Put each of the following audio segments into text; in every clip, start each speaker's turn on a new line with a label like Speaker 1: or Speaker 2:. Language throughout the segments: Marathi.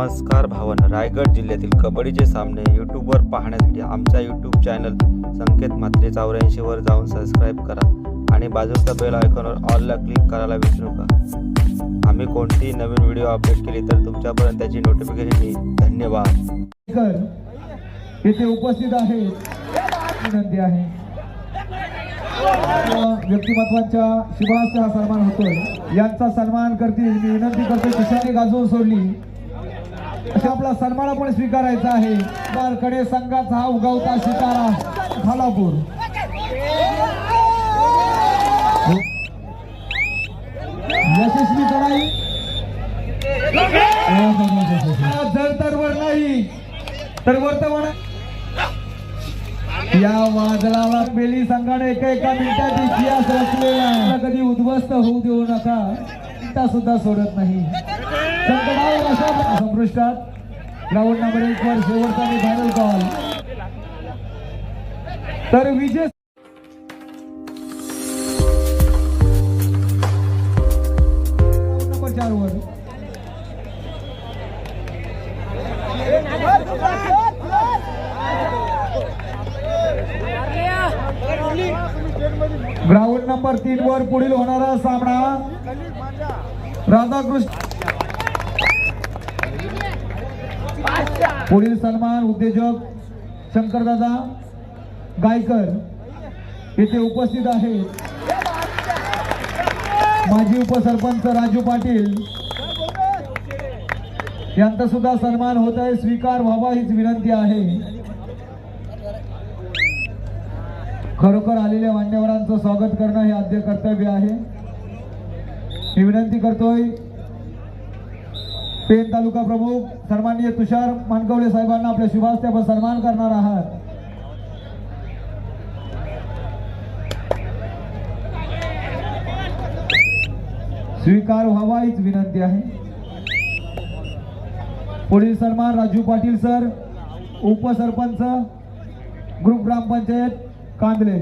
Speaker 1: नमस्कार भावन. रायगड जिल्ह्यातील कबड्डीचे सामने यूट्यूबवर पाहण्यासाठी आमचा यूट्यूब चॅनल संकेत मात्रे चौऱ्याऐंशीवर जाऊन सबस्क्राईब करा आणि बाजूच्या बेल आयकॉनवर ऑलला क्लिक करायला विसरू नका. आम्ही कोणतीही नवीन व्हिडिओ अपडेट केली तर तुमच्यापर्यंत त्याची नोटिफिकेशन येईल. धन्यवाद.
Speaker 2: येथे उपस्थित आहे. विनंती आहे. व्यक्तिमत्वांच्या शुभास्ते हा सन्मान होतोय. यांचा सन्मान करतील. मी विनंती करतो किशाने गाजवून सोडली. अशा आपला सन्मान आपण स्वीकारायचा आहे. कडे संघाचा हा उगवता सितारा खालापूर. यशस्वी चढाई जर तर वर नाही तर वर्तमान या वादळाला पेली संघाने एका एका मिनिटात इतिहास रचलेला कधी उद्ध्वस्त होऊ देऊ नका सुद्धा सोडत नाही. संपृष्टात ग्राउंड नंबर एक वर शेवटचा आणि फायनल कॉल तर विजय नंबर चार वर. ग्राउंड नंबर तीन वर पुढील होणारा सामना. राधाकृष्ण पुढील सन्मान उद्योजक शंकरदादा गायकर येथे उपस्थित आहेत. माजी उपसरपंच राजू पाटील. यांचा सुद्धा सन्मान होत आहे. स्वीकार व्हावा हीच विनंती आहे. खरोखर आलेल्या मान्यवरांचं स्वागत करणं हे आद्य कर्तव्य आहे. मी विनंती करतोय पेन तालुका प्रमुख सन्माननीय तुषार मानकवले साहेबांना आपल्या शुभास्ते आपण सन्मान करणार आहात. स्वीकार व्हावा हीच विनंती आहे. पुढील सन्मान राजू पाटील सर उपसरपंच ग्रुप ग्रामपंचायत कांदले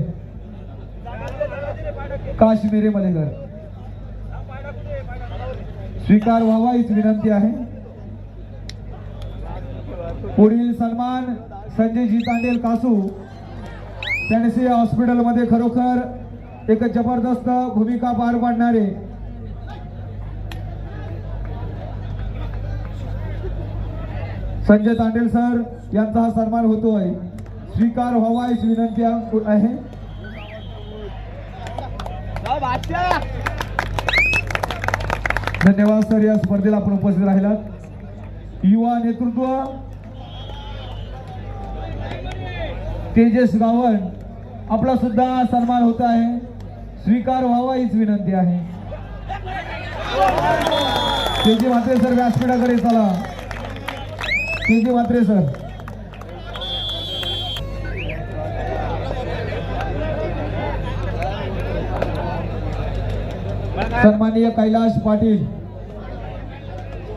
Speaker 2: काश्मीरी मलेगर. स्वीकार व्हावा हीच विनंती आहे. पुढील सन्मान संजयजी तांडेल कासू. त्यांचे हॉस्पिटलमध्ये खरोखर एक जबरदस्त भूमिका पार पाडणारे. संजय तांडेल सर यांचा हा सन्मान होतोय. स्वीकार व्हावा हीच विनंती आहे. धन्यवाद सर. या स्पर्धेला आपण उपस्थित राहिलात. युवा नेतृत्व तेजस गावण आपला सुद्धा सन्मान होत आहे. स्वीकार व्हावा हीच विनंती आहे. तेजी म्हात्रे सर व्यासपीठाकडे चला. तेजी म्हात्रे सर. सन्माननीय कैलाश पाटील.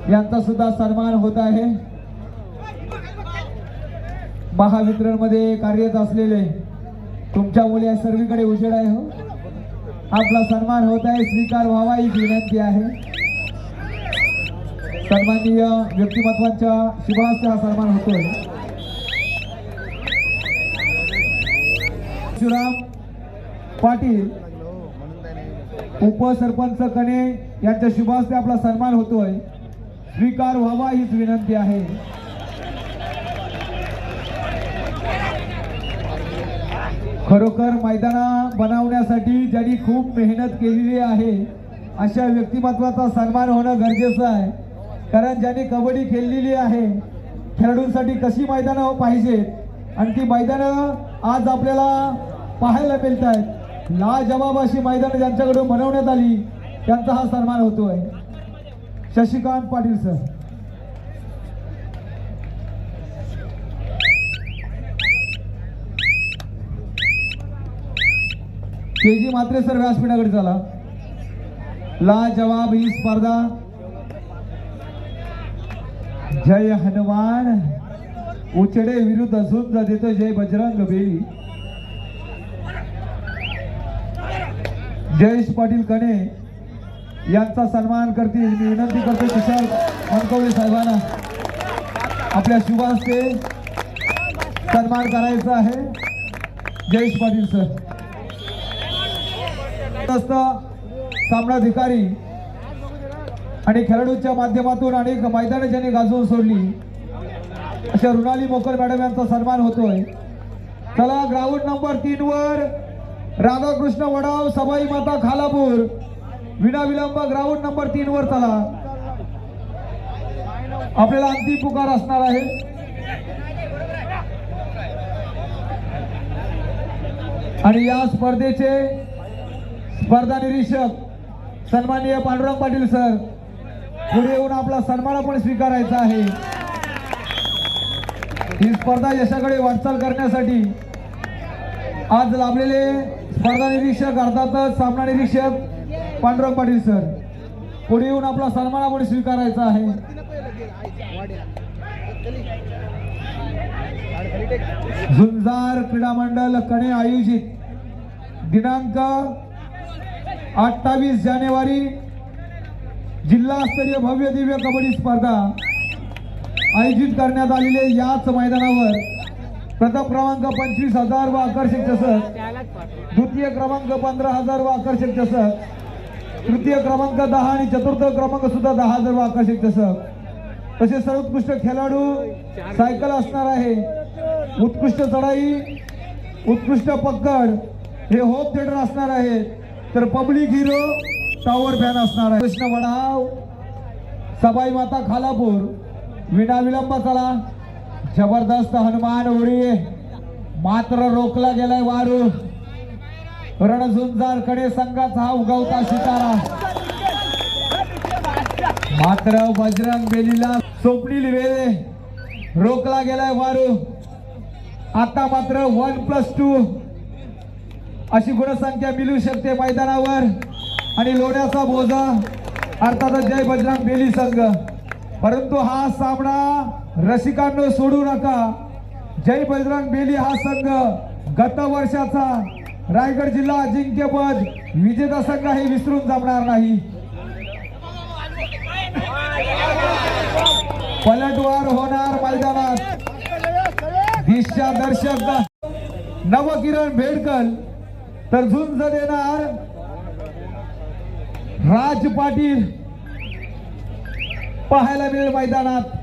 Speaker 2: यांचा सुद्धा सन्मान होत आहे. महावितरणमध्ये कार्यरत असलेले तुमच्या मुली या सर्वीकडे उजेड आहे हो. आपला सन्मान होत आहे. स्वीकार व्हावा ही विनंती आहे. सन्माननीय व्यक्तिमत्वांच्या शुभास्ते हा सन्मान होतोय. शिवराम पाटील उपसरपंच कणे यांच्या शुभास्ते आपला सन्मान होतोय. स्वीकार व्हावा हीच विनंती आहे. खरोखर मैदाना बनवण्यासाठी ज्यांनी खूप मेहनत केलेली आहे अशा व्यक्तिमत्वाचा सन्मान होणं गरजेचं आहे. कारण ज्यांनी कबड्डी खेळलेली आहे खेळाडूंसाठी कशी मैदानं पाहिजेत? आणि ती मैदानं आज आपल्याला पाहायला मिळत आहेत लाजवाब अशी मैदानं ज्यांच्याकडून बनवण्यात आली त्यांचा हा सन्मान होतोय. Shashikant Patil sir. K G Matre sir व्यासपीठाकडे चला. ला जवाब ही स्पर्धा. जय हनुमान. उचडे विरुद्ध असून देतो जय बजरंग बेली. जयेश पाटील कणे. यांचा सन्मान करतील. मी विनंती करतो किशोर मनकवले साहेबांना. आपल्या शुभास्ते सन्मान करायचा आहे. जयेश पाटील सर. असता सामनाधिकारी आणि खेळाडूंच्या माध्यमातून अनेक मैदाने ज्यांनी गाजवून सोडली. अशा रुणाली मोकर मॅडम यांचा सन्मान होतोय. चला ग्राउंड नंबर तीन वर राधाकृष्ण वडाव सबाई माता खालापूर. विना विलंब ग्राउंड नंबर तीन वर चला. आपल्याला अंतिम पुकार असणार आहे. आणि या स्पर्धेचे स्पर्धा निरीक्षक सन्माननीय पांडुरंग पाटील सर पुढे येऊन आपला सन्मान आपण स्वीकारायचा आहे. ही स्पर्धा यशाकडे वाटचाल करण्यासाठी आज लाभलेले स्पर्धा निरीक्षक अर्थातच सामना निरीक्षक पांडुरंग पाटील सर पुढे येऊन आपला सन्मान स्वीकारायचा आहे. झुंजार क्रीडा मंडळ कणे आयोजित दिनांक अठ्ठावीस जानेवारी जिल्हास्तरीय भव्य दिव्य कबड्डी स्पर्धा आयोजित करण्यात आलेले याच मैदानावर प्रथम क्रमांक पंचवीस हजार व आकर्षक चषक द्वितीय क्रमांक पंधरा हजार व आकर्षक चषक तृतीय क्रमांक दहा आणि चतुर्थ क्रमांक सुद्धा दहा जर आकर्षित तसं. तसे तसेच सर्वोत्कृष्ट खेळाडू सायकल असणार आहे. उत्कृष्ट चढाई उत्कृष्ट पकड हे होप थिएटर असणार आहे. तर पब्लिक हिरो टॉवर फॅन असणार आहे. कृष्ण वडाव सबाई माता खालापूर. विनाविलंब चला. जबरदस्त हनुमान उडी. मात्र रोखला गेलाय वारू. रणझुंजारकडे संघाचा हा उगवता सितारा मात्र बजरंग बेलीला स्वप्नील वेळे रोखला गेलाय वारू. आता मात्र वन प्लस टू. अशी गुणसंख्या मिळू शकते मैदानावर. आणि लोण्याचा बोजा. अर्थातच जय बजरंग बेली संघ. परंतु हा सामना रसिकांनो सोडू नका. जय बजरंग बेली हा संघ गत वर्षाचा रायगड जिल्हा अजिंक्यपद विजेता संघ हे विसरून जमणार नाही. पलटवार होणार मैदानात. दिशा दर्शक नवकिरण भेडकल. तर झुंज देणार. राज पाटील. पाहायला मिळेल मैदानात.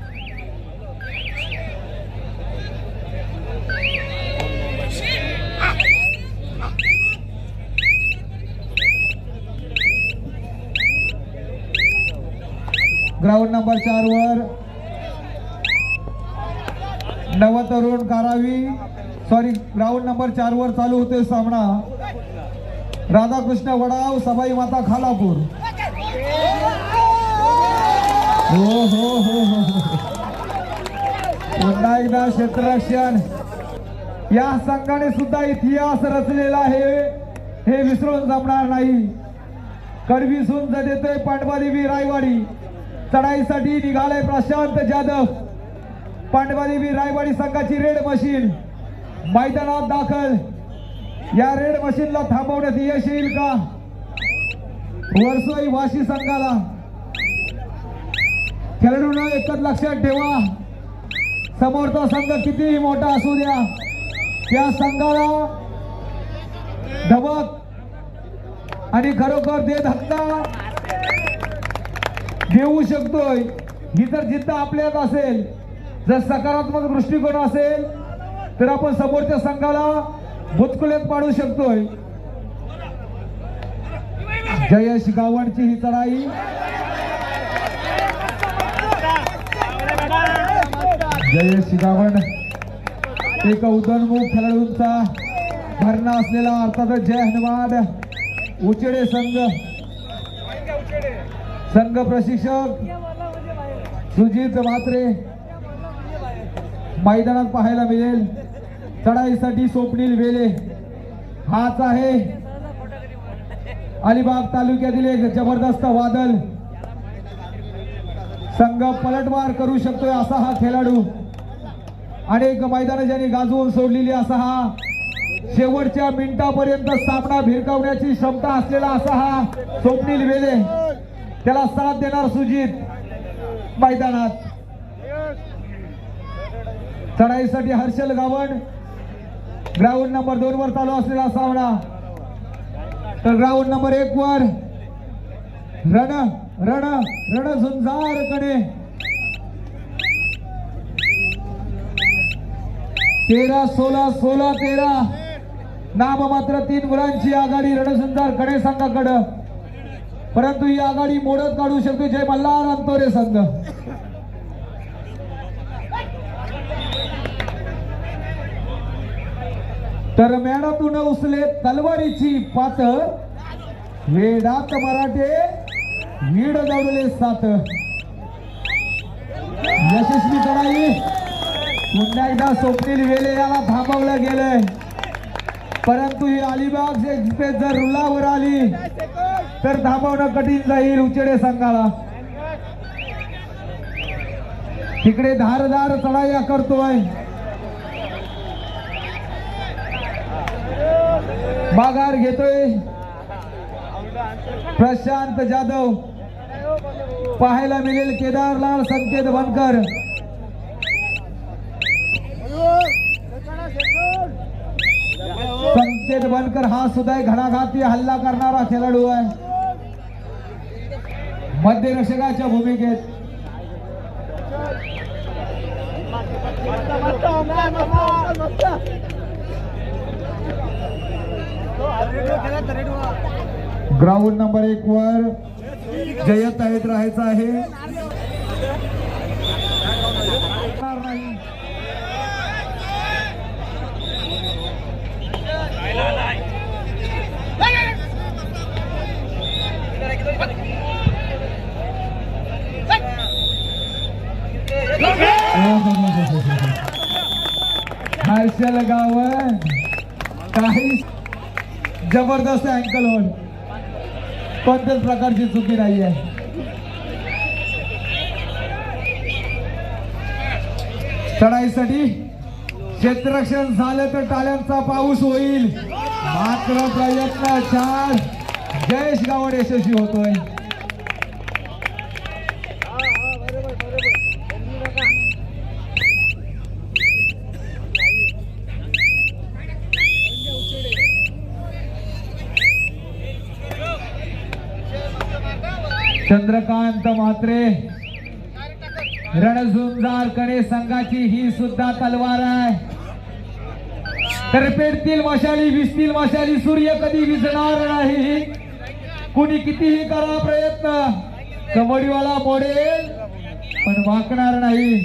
Speaker 2: ग्राउंड नंबर चार वर Navtarun Karavi. Sorry ground number चार वर चालू होते सामना. राधाकृष्ण वडाव सबाई माता खालापूर. हो, हो हो हो हो पुन्हा एकदा क्षेत्ररक्षण. या संघाने सुद्धा इतिहास रचलेला आहे. हे विसरून जमणार नाही. कडवी सुंज देतोय पांडवादेवी रायवाडी. चढाईसाठी निघालाय प्रशांत जाधव. पांडवादेवी रायवाडी संघाची रेड मशीन मैदानात दाखल. या रेड मशीनला थांबवण्यात यश येईल का? वर्सोई वाशी संघाला. खेळाडूंना एकच लक्षात ठेवा. समोरचा संघ कितीही मोठा असू द्या. त्या संघाला धबक आणि खरोखर देत हक्का. ठेवू शकतोय. ही जर जिद्द आपल्यात असेल जर सकारात्मक दृष्टिकोन असेल तर आपण समोरच्या संघाला भुतकुलेत पाडू शकतोय. जयश गावणची ही चढाई. जयश गावण एक उदनमुख खेळाडूंचा भरणा असलेला अर्थातच जय हनुमान. उचेडे संघ. संघ प्रशिक्षक सुजित म्हात्रे मैदानात पाहायला मिळेल. चढाईसाठी स्वप्नील वेले. हाच आहे अलिबाग तालुक्यातील एक जबरदस्त वादल संघ पलटवार करू शकतोय असा हा खेळाडू. अनेक मैदान ज्यांनी गाजवून सोडलेली असा हा. शेवटच्या मिनिटापर्यंत सामना भिरकावण्याची क्षमता असलेला असा हा स्वप्नील वेले. त्याला साथ देणार सुजित मैदानात. चढाईसाठी हर्षल गावण ग्राउंड नंबर दोन वर चालू असलेला सामना. तर ग्राउंड नंबर एक वर रण रण रण झुंजारकडे तेरा सोळा सोळा तेरा. नाम मात्र तीन गुणांची आघाडी रणसुंजारकडे संघाकडं. परंतु ही आघाडी मोडत काढू शकतो. जय मल्हार अंतोरे संघ. तर मॅडातून उचले तलवारीची पात वेडात मराठे वीड दौडले सात. यशस्वी चढाई पुन्हा एकदा स्वप्नील वेले याला थांबवलं गेलंय. परंतु ही अलिबाग एक्सप्रेस जर रुलावर आली तर थांबवणं कठीण जाईल उचेडे संघाला. तिकडे धारदार चढाया करतोय. माघार घेतोय. प्रशांत जाधव. पाहायला मिळेल केदारलाल संकेत बनकर. संकेत बनकर हा सुद्धा घणाघाती हल्ला करणारा खेळाडू आहे. मध्यरक्षकाच्या भूमिकेत. ग्राउंड नंबर एक वर जयत आहेत राहायचं आहे. आपलं गाव काही जबरदस्त अँकल होल कोणत्याच प्रकारची चुकी नाही आहे चढाईसाठी क्षेत्ररक्षण झालं तर टाळ्यांचा पाऊस होईल. मात्र प्रयत्न चार जयेश गावड यशस्वी होतोय. चंद्रकांत मात्रे रणझुंजारकडे संघाची ही सुद्धा तलवार आहे. तर पेटतील मशाली विसतील मशाली सूर्य कधी विझणार नाही? कुणी कितीही करा प्रयत्न कबड्डीवाला मोडेल पण वाकणार नाही.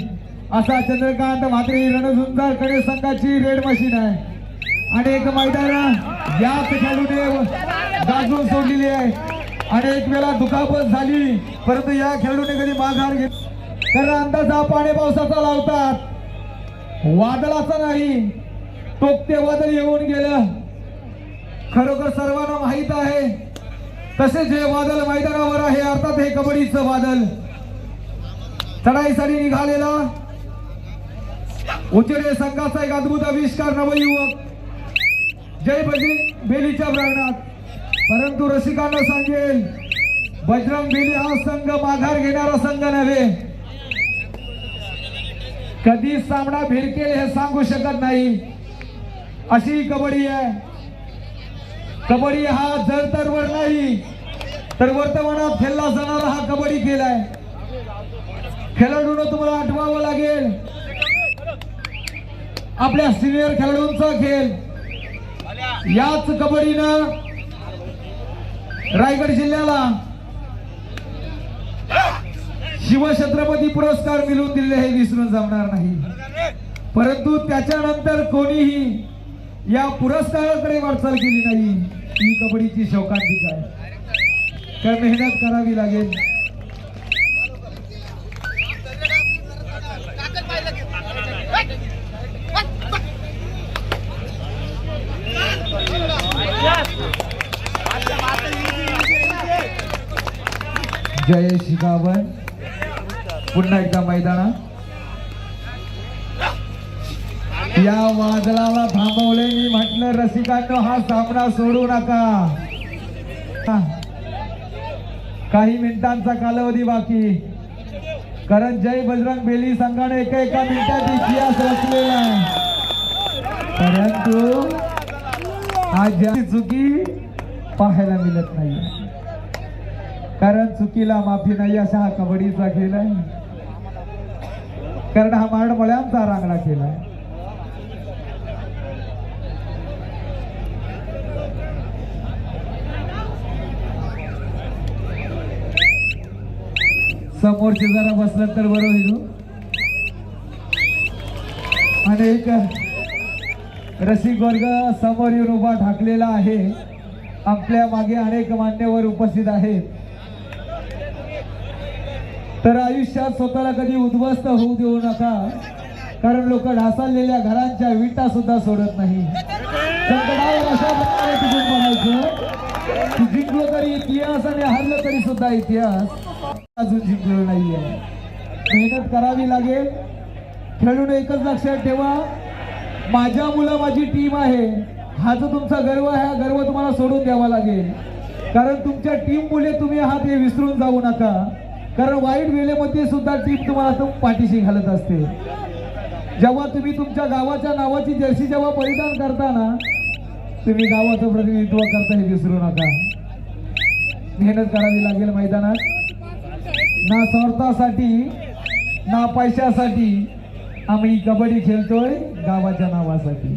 Speaker 2: असा चंद्रकांत म्हात्रे रणझुंजारकडे संघाची रेड मशीन आहे. अनेक मैदान याच खेळून गाजून सोडलेली आहे. अनेक वेळा दुखापत झाली. परंतु या खेळाडूने कधी माघार घेत तर अंदाजा पाणी पावसाचा लावतात. वादळाचा नाही. टोकते वादळ येऊन गेलं. खरोखर सर्वांना माहीत आहे. तसेच हे वादळ मैदानावर आहे. अर्थात हे कबड्डीचं वादळ. चढाईसाठी निघालेला. उचेडे संघाचा एक अद्भुत आविष्कार नवयुवक. जय बजी बेलीच्या प्रांगणात परंतु रसिकांना सांगेल बजरंग बेली हा संघ माघार घेणारा संघ नव्हे. कधी सामना भिडकेल हे सांगू शकत नाही. अशी कबड्डी आहे. कबड्डी हा जर तर वर नाही तर वर्तमानात खेळला जाणारा हा कबड्डी खेळ आहे. खेळाडूंना तुम्हाला आठवावं लागेल. आपल्या सिनियर खेळाडूंचा खेळ. याच कबड्डीनं रायगड जिल्ह्याला शिवछत्रपती पुरस्कार मिळवून दिले हे विसरून जमणार नाही. परंतु त्याच्यानंतर कोणीही या पुरस्काराकडे वाटचाल केली नाही ही कबड्डीची शौकांतिक आहे. तर मेहनत करावी लागेल. जय शिकावर पुन्हा एकदा मैदानात. या वादळाला थांबवले मी म्हटलं रसिकांनो हा सामना सोडू नका. काही मिनिटांचा कालावधी बाकी. कारण जय बजरंग बेली संघाने एका एका मिनिटात इतिहास रचलेला परंतु आज चुकी पाहायला मिळत नाही कारण चुकीला माफी नाही असा हा कबड्डीचा खेळ आहे. कारण हा माडमळ्यांचा रांगडा खेळ आहे. समोरचे जरा बसलं तर बरं होईल हो. आणि एक रसिक वर्ग समोर येऊन उभा ठाकलेला आहे. आपल्या मागे अनेक मान्यवर उपस्थित आहेत. तर आयुष्यात स्वतःला कधी उद्ध्वस्त होऊ देऊ नका. कारण लोक ढासळलेल्या घरांच्या विटा सुद्धा सोडत नाही. संकटावर अशा प्रकारे टिकून बघायचं की जिंकलो तरी इतिहास आणि हरलो तरी सुद्धा इतिहास. अजून जिंकलो नाहीये. मेहनत करावी लागेल. खेळून एकच लक्षात ठेवा. माझ्या मुलं माझी टीम आहे. हा जो तुमचा गर्व आहे. हा गर्व तुम्हाला सोडून द्यावा लागेल. कारण तुमच्या टीम मुले तुम्ही हा हे विसरून जाऊ नका. कारण वाईट वेळेमध्ये सुद्धा टीम तुम्हाला पाठीशी घालत असते. जेव्हा तुम्ही तुमच्या गावाच्या नावाची जर्सी जेव्हा परिधान करताना तुम्ही गावाचं प्रतिनिधित्व करता हे विसरू नका. मेहनत करावी लागेल मैदानात. ना स्वार्थासाठी ना पैशासाठी आम्ही कबड्डी खेळतोय गावाच्या नावासाठी.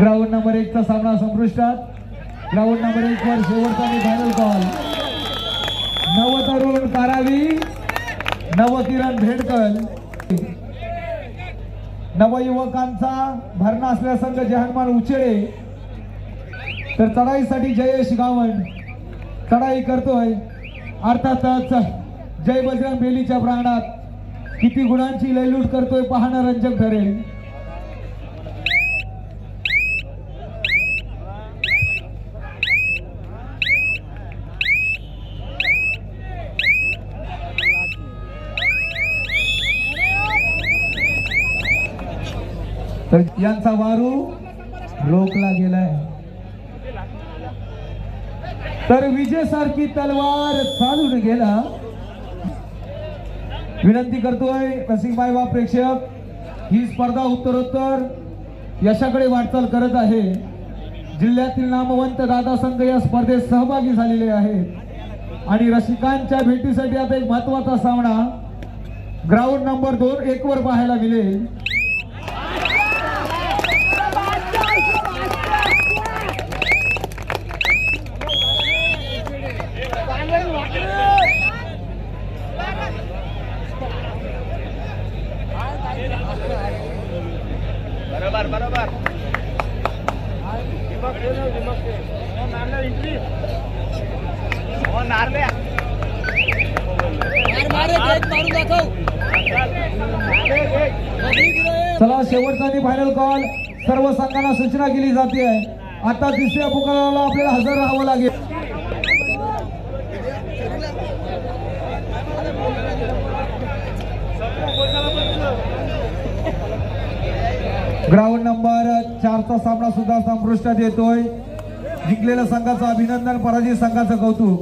Speaker 2: ग्राउंड नंबर एकचा सामना संपृष्टात. ग्राउंड नंबर एक वर शेवटचा मी फायनल कॉल नव तरुण कारावी नवकिरण भेडकल. नवयुवकांचा भरणा असलेला संघ जहानमान उचेळे तर चढाईसाठी जयेश गावण चढाई करतोय. अर्थातच जय बजरंग बेलीच्या प्रांगणात किती गुणांची लयलूट करतोय पाहणं रंजक ठरेल. तर यांचा वारू रोखला गेलाय. तर विजेसारखी तलवार चालून गेला. विनंती करतोय रसिकबाई वा प्रेक्षक ही स्पर्धा उत्तरोत्तर यशाकडे वाटचाल करत आहे. जिल्ह्यातील नामवंत दादा संघ या स्पर्धेत सहभागी झालेले आहेत. आणि रसिकांच्या भेटीसाठी आता एक महत्त्वाचा सामना. ग्राउंड नंबर दोन एक वर पाहायला मिळेल. चला शेवटचा आणि फायनल कॉल सर्व संघांना सूचना केली जाते. आता तिसऱ्या पुकाराला आपल्याला हजर राहावं लागेल. ग्राउंड नंबर चारचा सामना सुद्धा संपृष्टात येतोय. जिंकलेल्या संघाचं अभिनंदन पराजित संघाचं कौतुक.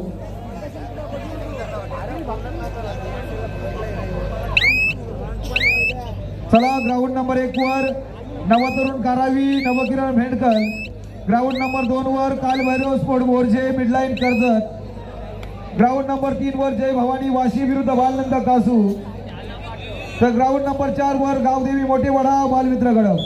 Speaker 2: चला ग्राउंड नंबर एक वर नवतरुण कारावी नवकिरण भेंडकर. ग्राउंड नंबर दोन वर काल Bhairav sport Borje midline Karjat. Ground number तीन वर जय भवानी वाशी विरुद्ध बालनंद कासू. तर ग्राउंड नंबर चार वर गावदेवी मोठे वडा बालमित्र गडव